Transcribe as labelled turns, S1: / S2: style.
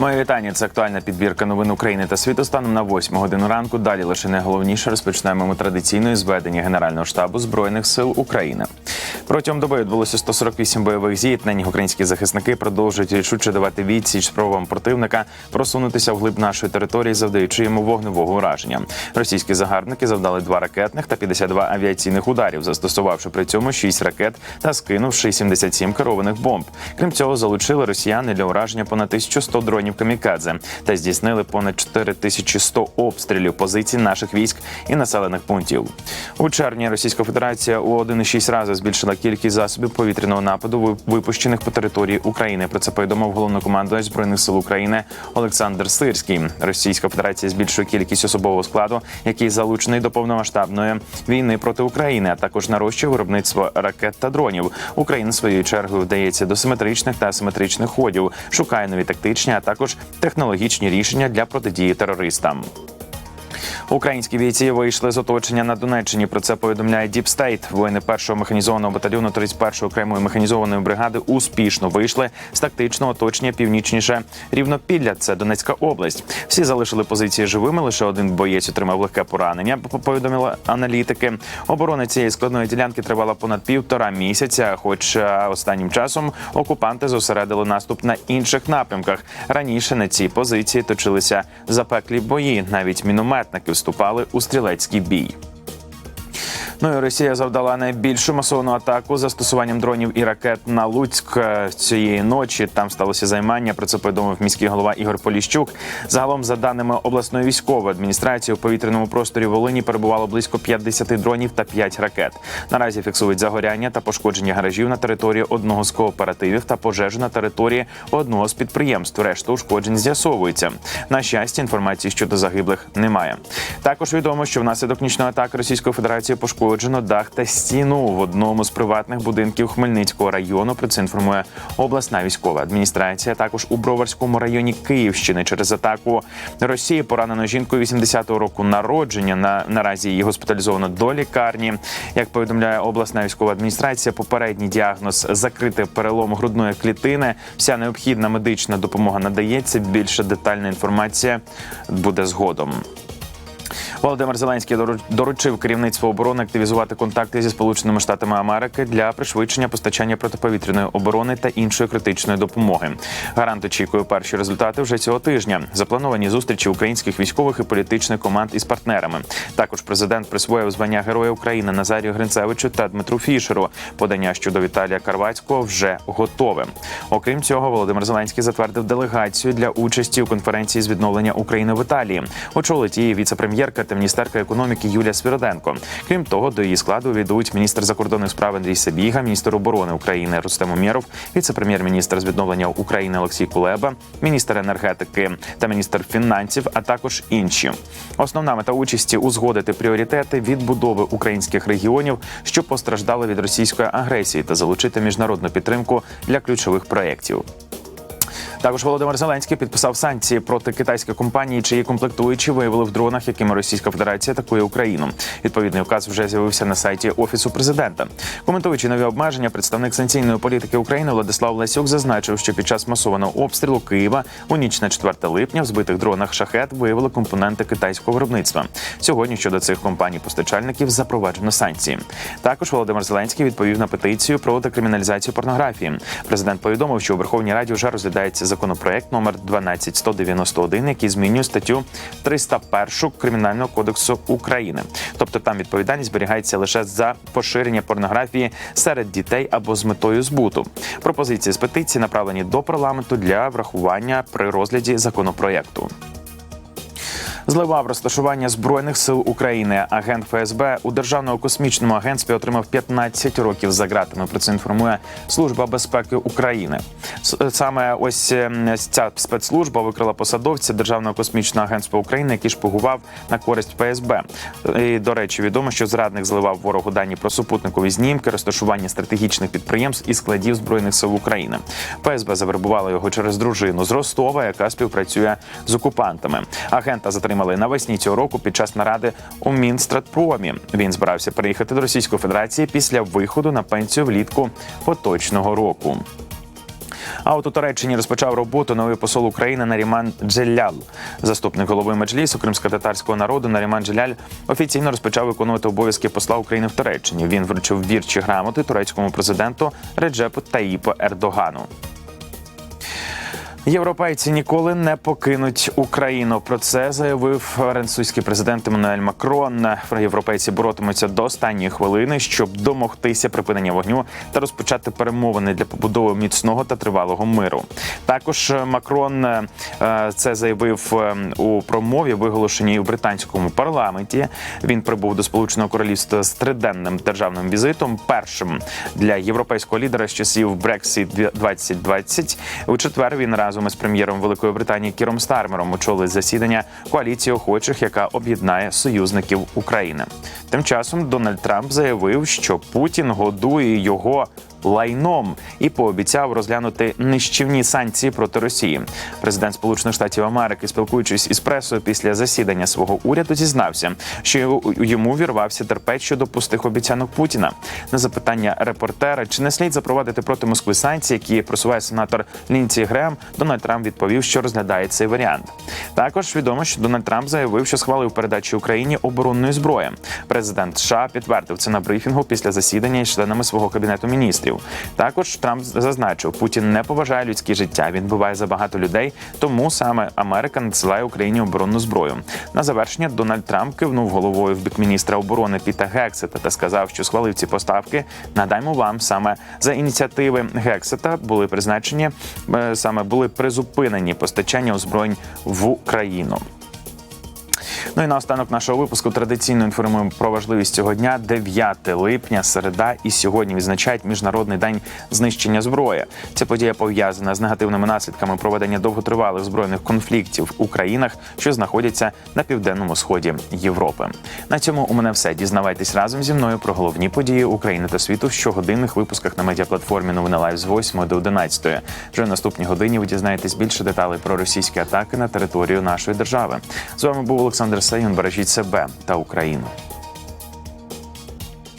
S1: Моє вітання. Це актуальна підбірка новин України та світу станом на 8 годину ранку. Далі лише найголовніше розпочнемо ми традиційної зведення Генерального штабу збройних сил України. Протягом доби відбулося 148 бойових зіткнень. Українські захисники продовжують рішуче давати відсіч спробам противника просунутися вглиб нашої території, завдаючи йому вогневого ураження. Російські загарбники завдали два ракетних та 52 авіаційних ударів, застосувавши при цьому 6 ракет та скинувши 77 керованих бомб. Крім цього, залучили росіяни для ураження понад 1100 дронів камікадзе та здійснили понад 4100 обстрілів позицій наших військ і населених пунктів. У червні Російська Федерація у 1,6 рази збільшила кількість засобів повітряного нападу, випущених по території України. Про це повідомив головнокомандувач збройних сил України Олександр Сирський. Російська Федерація збільшує кількість особового складу, який залучений до повномасштабної війни проти України, а також нарощує виробництво ракет та дронів. Україна своєю чергою вдається до симетричних та асиметричних ходів, шукає нові тактичні, а також технологічні рішення для протидії терористам. Українські бійці вийшли з оточення на Донеччині. Про це повідомляє Deep State. Воїни першого механізованого батальйону 31-ї окремої механізованої бригади успішно вийшли з тактичного оточення північніше Рівнопілля. Це Донецька область. Всі залишили позиції живими. Лише один боєць отримав легке поранення. Повідомили аналітики. Оборона цієї складної ділянки тривала понад півтора місяця. Хоч е, останнім часом окупанти зосередили наступ на інших напрямках. Раніше на цій позиції точилися запеклі бої. Навіть мінометники вступали у стрілецький бій. Ну і Росія завдала найбільшу масовану атаку застосуванням дронів і ракет на Луцьк е, цієї ночі. Там сталося займання. Про це повідомив міський голова Ігор Поліщук. Загалом, за даними обласної військової адміністрації, у повітряному просторі Волині перебувало близько 50 дронів та 5 ракет. Наразі фіксують загоряння та пошкодження гаражів на території одного з кооперативів та пожежу на території одного з підприємств. Решта ушкоджень з'ясовується. На щастя, інформації щодо загиблих немає. Також відомо, що внаслідок нічної атаки Російської Федерації пошкоджено дах та стіну в одному з приватних будинків Хмельницького району. Про це інформує обласна військова адміністрація. Також у Броварському районі Київщини через атаку Росії поранено жінку 80-го року народження. На наразі її госпіталізовано до лікарні. Як повідомляє обласна військова адміністрація, попередній діагноз закрити перелом грудної клітини. Вся необхідна медична допомога надається. Більше детальна інформація буде згодом. Володимир Зеленський дору- доручив керівництву оборони активізувати контакти зі Сполученими Штатами Америки для пришвидшення постачання протиповітряної оборони та іншої критичної допомоги. Гарант очікує перші результати вже цього тижня. Заплановані зустрічі українських військових і політичних команд із партнерами. Також президент присвоїв звання Героя України Назарію Гринцевичу та Дмитру Фішеру. Подання щодо Віталія Карвацького вже готове. Окрім цього, Володимир Зеленський затвердив делегацію для участі у конференції з відновлення України в Італії. Очолить її віце-прем'єрка та міністерка економіки Юлія Свириденко. Крім того, до її складу війдуть міністр закордонних справ Андрій Сабіга, міністр оборони України Рустем Умєров, віце-прем'єр-міністр з відновлення України Олексій Кулеба, міністр енергетики та міністр фінансів, а також інші. Основна мета участі узгодити пріоритети відбудови українських регіонів, що постраждали від російської агресії, та залучити міжнародну підтримку для ключових проєктів. Також Володимир Зеленський підписав санкції проти китайських компаній, чиї комплектуючі виявили в дронах, якими Російська Федерація атакує Україну. Відповідний указ вже з'явився на сайті офісу президента. Коментуючи нові обмеження, представник санкційної політики України Владислав Лесюк зазначив, що під час масованого обстрілу Києва у ніч на 4 липня в збитих дронах шахет виявили компоненти китайського виробництва. Сьогодні щодо цих компаній-постачальників запроваджено санкції. Також Володимир Зеленський відповів на петицію про декриміналізацію порнографії. Президент повідомив, що у Верховній Раді вже розглядається законопроект номер 12191, який змінює статтю 301 Кримінального кодексу України. Тобто там відповідальність зберігається лише за поширення порнографії серед дітей або з метою збуту. Пропозиції з петиції направлені до парламенту для врахування при розгляді законопроекту. Зливав розташування збройних сил України. Агент ФСБ у державному космічному агентстві отримав 15 років за ґратами. Про це інформує Служба безпеки України. Саме ось е, ця спецслужба викрила посадовця Державного космічного агентства України, який шпигував на користь ФСБ. І, до речі, відомо, що зрадник зливав ворогу дані про супутникові знімки, розташування стратегічних підприємств і складів збройних сил України. ФСБ завербувала його через дружину з Ростова, яка співпрацює з окупантами. Агента затримали навесні цього року під час наради у Мінстратпромі. Він збирався переїхати до Російської Федерації після виходу на пенсію влітку поточного року. А от у Туреччині розпочав роботу новий посол України Наріман Джелял. Заступник голови меджлісу кримсько-татарського народу Наріман Джеляль офіційно розпочав виконувати обов'язки посла України в Туреччині. Він вручив вірчі грамоти турецькому президенту Реджепу Таїпу Ердогану. Європейці ніколи не покинуть Україну. Про це заявив французький президент Еммануель Макрон. Європейці боротимуться до останньої хвилини, щоб домогтися припинення вогню та розпочати перемовини для побудови міцного та тривалого миру. Також Макрон е, це заявив е, у промові, виголошеній у британському парламенті. Він прибув до Сполученого Королівства з триденним державним візитом. Першим для європейського лідера з часів Brexit 2020. У четвер він разом із прем'єром Великої Британії Кіром Стармером очолить засідання коаліції охочих, яка об'єднає союзників України. Тим часом Дональд Трамп заявив, що Путін годує його лайном і пообіцяв розглянути нищівні санкції проти Росії. Президент Сполучених Штатів Америки, спілкуючись із пресою після засідання свого уряду, зізнався, що йому вірвався терпець щодо пустих обіцянок Путіна. На запитання репортера, чи не слід запровадити проти Москви санкції, які просуває сенатор Лінці Грем, Дональд Трамп відповів, що розглядає цей варіант. Також відомо, що Дональд Трамп заявив, що схвалив передачу Україні оборонної зброї. Президент США підтвердив це на брифінгу після засідання із членами свого кабінету міністрів. Також Трамп зазначив, Путін не поважає людське життя. Він буває забагато людей, тому саме Америка надсилає Україні оборонну зброю. На завершення Дональд Трамп кивнув головою в бік міністра оборони Піта Гексета та сказав, що схвалив ці поставки. Надаємо вам саме за ініціативи Гексета були призначені е, саме були призупинені постачання озброєнь в Україну. Ну і наостанок нашого випуску традиційно інформуємо про важливість цього дня 9 липня, середа, і сьогодні відзначають міжнародний день знищення зброї. Ця подія пов'язана з негативними наслідками проведення довготривалих збройних конфліктів у країнах, що знаходяться на південному сході Європи. На цьому у мене все. Дізнавайтесь разом зі мною про головні події України та світу в щогодинних випусках на медіаплатформі Новини Лайв з 8 до 11. Вже в наступній годині ви дізнаєтесь більше деталей про російські атаки на територію нашої держави. З вами був Олександр Саюн. Бережіть себе та Україну.